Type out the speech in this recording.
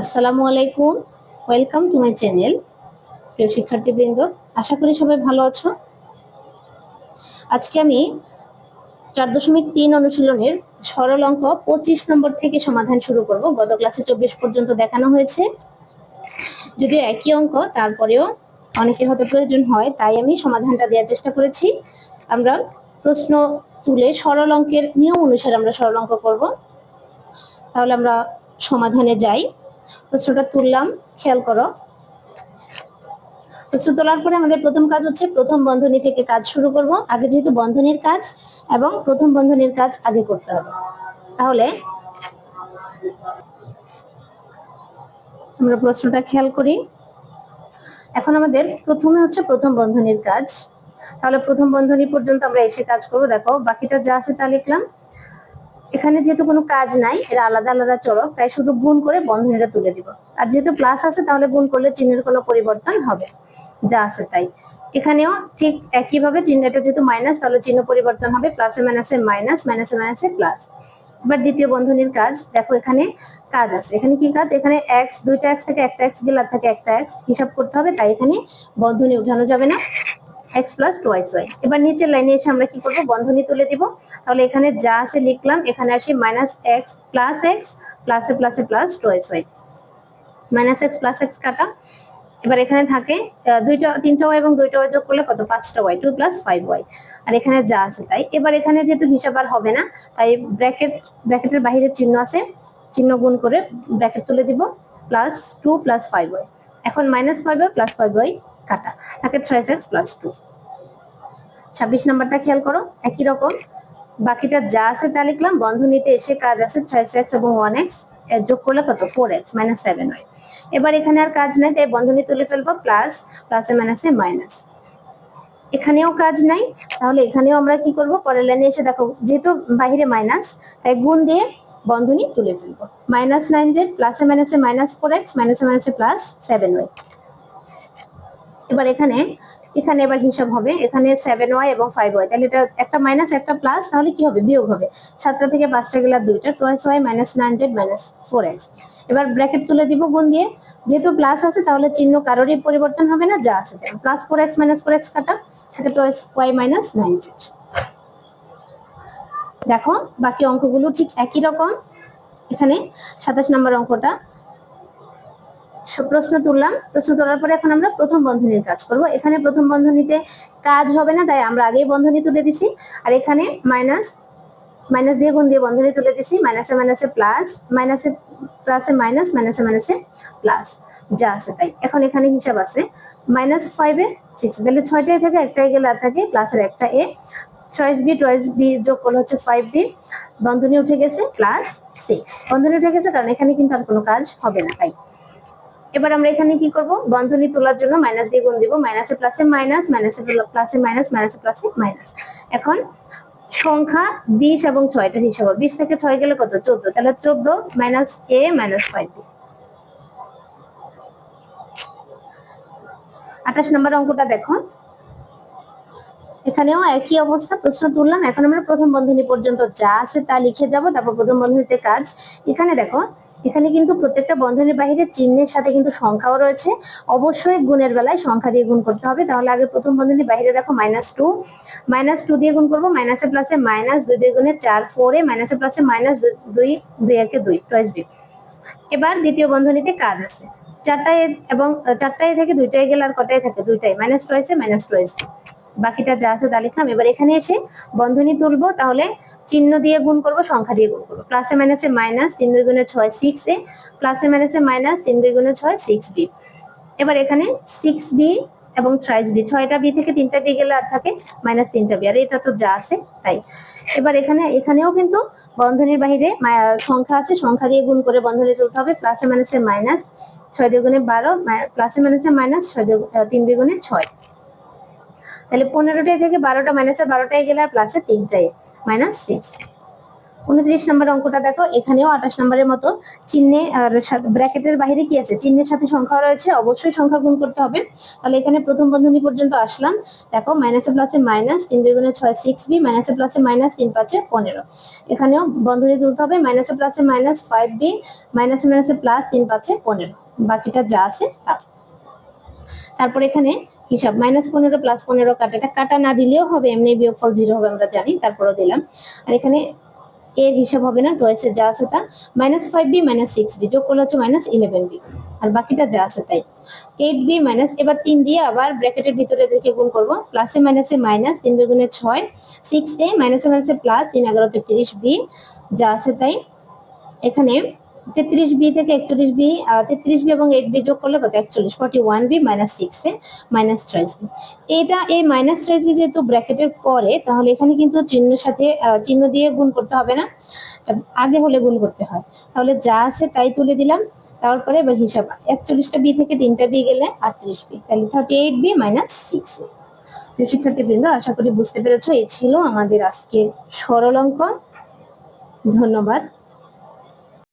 আসসালামু আলাইকুম। Welcome to my channel প্রিয় শিক্ষার্থীবৃন্দ। আশা করি সবাই ভালো আছো। আজকে আমি চার দশমিক তিন অনুশীলনের সরল অঙ্ক পঁচিশ নম্বর থেকে সমাধান শুরু করব। গত ক্লাসে চব্বিশ পর্যন্ত দেখানো হয়েছে। যদিও একই অঙ্ক, তারপরেও অনেকের হতে প্রয়োজন হয়, তাই আমি সমাধানটা দেওয়ার চেষ্টা করেছি। আমরা প্রশ্ন তুলে সরল অঙ্কের নিয়ম অনুসারে আমরা সরল অঙ্ক করব। তাহলে আমরা সমাধানে যাই। প্রশ্নটা তুললাম, খেয়াল করো। প্রশ্ন তোলার পরে আমাদের প্রথম কাজ হচ্ছে প্রথম বন্ধনী থেকে কাজ শুরু করব। আগে যেহেতু বন্ধনীর কাজ এবং প্রথম বন্ধনীর কাজ আগে করতে হবে। তাহলে আমরা প্রশ্নটা খেয়াল করি। এখন আমাদের প্রথমে হচ্ছে প্রথম বন্ধনীর কাজ। তাহলে প্রথম বন্ধনী পর্যন্ত আমরা এসে কাজ করব। দেখো, বাকিটা যা আছে তা লিখলাম। এখানে যেহেতু কোনো কাজ নাই, এরা আলাদা আলাদা চরক তাই শুধু গুণ করে বন্ধনীটা তুলে দিব। আর যেহেতু প্লাস আছে, তাহলে গুণ করলে চিহ্নের কোনো পরিবর্তন হবে। যা আছে তাই। এখানেও ঠিক একইভাবে চিহ্নটা যেহেতু মাইনাস তাহলে চিহ্ন পরিবর্তন হবে প্লাসে মাইনাসে মাইনাস মাইনাসে মাইনাসে প্লাস এবার দ্বিতীয় বন্ধনীর কাজ, দেখো এখানে কাজ আছে। এখানে কি কাজ? এখানে এক্স দুইটা এক্স থেকে একটা এক্স গেলে থাকে একটা এক্স হিসাব করতে হবে, তাই এখানে বন্ধনী উঠানো যাবে না। এক্স প্লাস টোয়াইস ওয়াই এবার নিচের লাইনে এসে আমরা কি করব? বন্ধনী তুলে দিব। তাহলে এখানে যা আছে লিখলাম, এখানে আসি মাইনাস এক্স প্লাস এক্স প্লাসে প্লাসে plus twice y minus x plus x কাটা। এবার এখানে থাকে দুইটা, তিনটা ওয়াই এবং দুইটা ওয়াই যোগ করলে কত? পাঁচটা y two plus five y আর এখানে যা আছে তাই। এবার এখানে যেহেতু হিসাব আর হবে না, তাই ব্র্যাকেট ব্র্যাকেটের বাহিরে চিহ্ন আছে। চিহ্ন গুণ করে ব্র্যাকেট তুলে দিব। Plus two plus five y এখন minus five y plus five y কাটা। থাকে ছয় এক্স প্লাস টু ছাব্বিশ নাম্বারটা খেয়াল করো, একই রকম। বাকিটা যা আছে তা লিখলাম বন্ধনীতে এসে কাজ আছে ছয় এক্স এবং ওয়ান এক্স যোগ করলে কত? ফোর এক্স মাইনাস সেভেন হয় এবার এখানে আর কাজ নাই, তাই বন্ধনী তুলে ফেলব প্লাস প্লাসে মাইনাসে মাইনাস এখানেও কাজ নাই, তাহলে এখানেও আমরা কি করব? পরের লাইনে এসে দেখো, যেহেতু বাহিরে মাইনাস তাই গুণ দিয়ে বন্ধনী তুলে ফেলব। মাইনাস নাইন জেড প্লাসে মাইনাসে মাইনাস ফোর এক্স মাইনাসে মাইনাসে প্লাস সেভেন ওয়াই এবার এখানে এখানে এবার হিসাব হবে। এখানে সেভেন ওয়াই এবং ফাইভ ওয়াই তাহলে এটা একটা মাইনাস একটা প্লাস তাহলে কি হবে? বিয়োগ হবে। সাতটা থেকে পাঁচটা গেলে দুইটা twice y minus nine z minus four x এবার ব্র্যাকেট তুলে দিব গুণ দিয়ে। যেহেতু প্লাস আছে, তাহলে চিহ্ন কারোরই পরিবর্তন হবে না, যা আছে। Plus four x minus four x কাটা থাকে twice y minus nine z দেখো, বাকি অঙ্কগুলো ঠিক একই রকম। এখানে সাতাশ নম্বর অঙ্কটা। প্রশ্ন তুললাম। প্রশ্ন তোলার পরে এখন আমরা প্রথম বন্ধনীর কাজ করব। এখানে প্রথম বন্ধনীতে কাজ হবে না, তাই আমরা আগেই বন্ধনী তুলে দিছি। আর এখানে মাইনাস মাইনাস দিয়ে গুণ দিয়ে বন্ধনী তুলে দিছি। মাইনাসে মাইনাসে প্লাস মাইনাসে প্লাসে মাইনাস মাইনাসে মাইনাসে প্লাস যা আছে তাই। এখন এখানে হিসাব আছে। মাইনাস ফাইভে সিক্স তাহলে ছয়টাই থাকে, একটাই গেলে থাকে প্লাসের একটা এ। ছয়েস বি টয়েস বি যোগ করলে হচ্ছে ফাইভ বি বন্ধনী উঠে গেছে প্লাস সিক্স বন্ধনী উঠে গেছে, কারণ এখানে কিন্তু আর কোনো কাজ হবে না তাই। এবার আমরা এখানে কি করব? বন্ধনী তোলার জন্য মাইনাস দিয়ে গুণ দিব। মাইনাসে প্লাসে মাইনাস মাইনাসে প্লাসে মাইনাস মাইনাসে প্লাসে মাইনাস এখন সংখ্যা বিশ এবং ছয়টার হিসাব বিশ থেকে ছয় গেলে কত? চোদ্দ। তাহলে চোদ্দ মাইনাস এ মাইনাস ফাইভ আঠাশ নম্বর অঙ্কটা দেখো। এখানেও একই অবস্থা, প্রশ্ন তুললাম। এখন আমরা প্রথম বন্ধনী পর্যন্ত যা আছে তা লিখে যাব, তারপর প্রথম বন্ধনীতে কাজ। এখানে দেখো এখানে কিন্তু প্রত্যেকটা বন্ধনের বাহিরে চিহ্নের সাথে কিন্তু সংখ্যাও রয়েছে। অবশ্যই গুণের বেলায় সংখ্যা দিয়ে গুণ করতে হবে। তাহলে আগে প্রথম বন্ধনীর বাহিরে দেখো মাইনাস টু মাইনাস টু দিয়ে গুণ করব। মাইনাসে প্লাসে মাইনাস দুই দুই গুণে চার ফোরে মাইনাসে প্লাসে মাইনাস দুই দুই একে দুই টয়েস বি এবার দ্বিতীয় বন্ধনীতে কাজ আছে। চারটায় এবং চারটায় থেকে দুইটায় গেলে আর কটায় থাকে? দুইটাই মাইনাস টয়েসে মাইনাস টয়েস বাকিটা যা আছে তা লিখলাম। এবার এখানে এসে বন্ধনী তুলবো। তাহলে চিহ্ন দিয়ে গুণ করব, সংখ্যা দিয়ে গুণ করব। প্লাসে মাইনাসে মাইনাস তিন দুই গুণে ছয় সিক্স এ প্লাসে মাইনাসে মাইনাস তিন দুই গুণে ছয় সিক্স বি এবার এখানে সিক্স বি এবং থ্রাইস বি ছয়টা বি থেকে তিনটা বি গেলে আর থাকে মাইনাস তিনটা বি আর এটা তো যা আছে তাই। এবার এখানে, এখানেও কিন্তু বন্ধনীর বাহিরে সংখ্যা আছে, সংখ্যা দিয়ে গুণ করে বন্ধনী তুলতে হবে প্লাসে মাইনাসে মাইনাস ছয় দুগুণে বারো প্লাসে মাইনাসে মাইনাস ছয় তিন দুই গুণে ছয়। তাহলে পনেরোটাই থেকে বারোটা মাইনাসে বারোটায় গেলে আর প্লাসে তিনটায় মাইনাস সিক্স উনত্রিশ নম্বর অঙ্কটা দেখো, এখানেও আঠাশ নম্বরের মতো চিহ্নে, আর ব্র্যাকেটের বাইরে কি আছে? চিহ্নের সাথে সংখ্যা রয়েছে, অবশ্যই সংখ্যা গুণ করতে হবে। তাহলে এখানে প্রথম বন্ধনী পর্যন্ত আসলাম। দেখো, মাইনাসে প্লাসে মাইনাস, তিন দুই গুণে ছয় সিক্স বি মাইনাসে প্লাসে মাইনাস, তিন পাঁচে পনেরো। এখানেও বন্ধনী তুলতে হবে, মাইনাসে প্লাসে মাইনাস ফাইভ বি মাইনাসে মাইনাসে প্লাস, তিন পাঁচে পনেরো। বাকিটা যা আছে, তা। তারপর এখানে হিসাব মাইনাস পনেরো প্লাস পনেরো কাটা। এটা কাটা না দিলেও হবে, এমনি বিয়োগফল জিরো হবে আমরা জানি, তারপরও দিলাম। আর এখানে এর হিসাব হবে না টয়েসে যা আছে তা minus five b minus six b যোগ করলে হচ্ছে মাইনাস ইলেভেন বি আর বাকিটা যা আছে তাই। এইট বি মাইনাস এবার তিন দিয়ে আবার ব্র্যাকেটের ভিতরে এদেরকে গুণ করব। প্লাসে মাইনাসে মাইনাস তিন দুগুণে ছয় সিক্স এ মাইনাসে মাইনাসে প্লাস তিন এগারোতে তিরিশ বি যা আছে তাই। এখানে তেত্রিশ বি থেকে একচল্লিশ বি তেত্রিশ বি এবং এইট বি যোগ করলে কত? একচল্লিশ, forty one b minus six a minus thrice b. এটা এই মাইনাস থ্রাইস বি যেহেতু ব্র্যাকেটের পরে, তাহলে এখানে কিন্তু চিহ্নের সাথে চিহ্ন দিয়ে গুণ করতে হবে না। আগে হলে গুণ করতে হয়। তাহলে যা আছে তাই তুলে দিলাম। তারপরে এবার হিসাব, একচল্লিশটা বি থেকে তিনটা বি গেলে আটত্রিশ বি। তাহলে thirty eight b minus six শিক্ষার্থীবৃন্দ, আশা করি বুঝতে পেরেছ, এই ছিল আমাদের আজকের সরল অঙ্ক ধন্যবাদ।